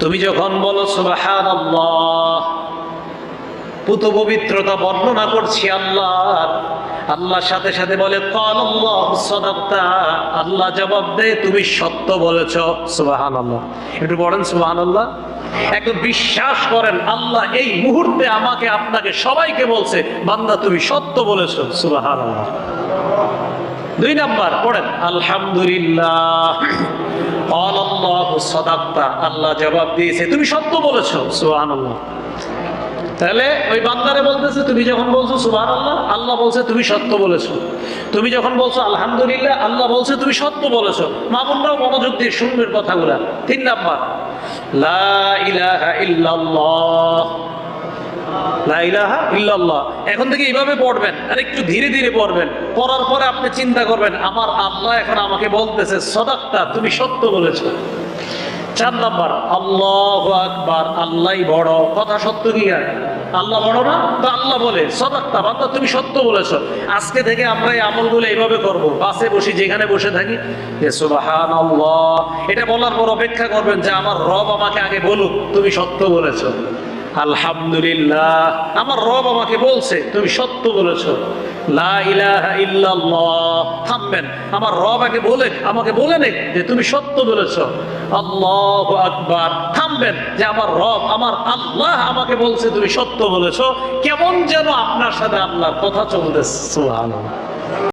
তুমি যখন বলো সুবাহান পুত পবিত্রতা বর্ণনা করছি আল্লাহ আল্লাহর সাথে সাথে বলে আল্লাহ জবাব দে তুমি সত্য বলেছ। সুবাহান একটু বলেন সুবাহান আল্লাহ একটু বিশ্বাস করেন, আল্লাহ এই মুহূর্তে আমাকে, আপনাকে সবাইকে বলছে, বান্দা, তুমি সত্য বলেছ। সুবাহান দুই নাম্বার, পড়েন, আলহামদুলিল্লাহ। আল্লাহ জবাব দিয়েছে, তুমি সত্য বলেছ। সুবহানাল্লাহ। তাহলে ওই বান্দারে বলতেছে, তুমি যখন বলছো সুবহানাল্লাহ, আল্লাহ আল্লাহ বলছে তুমি সত্য বলেছ। তুমি যখন বলছো আলহামদুলিল্লাহ, আল্লাহ বলছে তুমি সত্য বলেছ। মা বোনরাও মনোযোগ দিয়ে শুনবেন কথাগুলা। তিন নাম্বার, লা ইলাহা ইল্লাল্লাহ। লা ইলাহা ইল্লাল্লাহ। এখন থেকে এইভাবে পড়বেন, আর একটু ধীরে ধীরে পড়বেন। পড়ার পরে আপনি চিন্তা করবেন, আমার আল্লাহ এখন আমাকে বলতেছে, সদাক্তা, তুমি সত্য বলেছ। চার নাম্বার, আল্লাহ আকবার আল্লাহই বড়। কথা সত্য কি আর? আল্লাহ বড় না? তো আল্লাহ বলে, সদাক্তা, বান্দা, তুমি সত্য বলেছ। আজকে থেকে আমরা এই আমলগুলো এইভাবে করব। বাসে বসি, যেখানে বসে থাকি, যে সুবাহান আল্লাহ এটা বলার পর অপেক্ষা করবেন যে, আমার রব আমাকে আগে বলুক, তুমি সত্য বলেছ। আলহামদুলিল্লাহ। আমার রব আমাকে বলছে, তুমি সত্য বলেছ। থামবেন। আমার রব বলে, আমাকে বলে যে তুমি সত্য যে আমার রব, আমার আমাকে বলছে তুমি সত্য বলেছ। কেমন যেন আপনার সাথে আল্লাহর কথা চলতেছে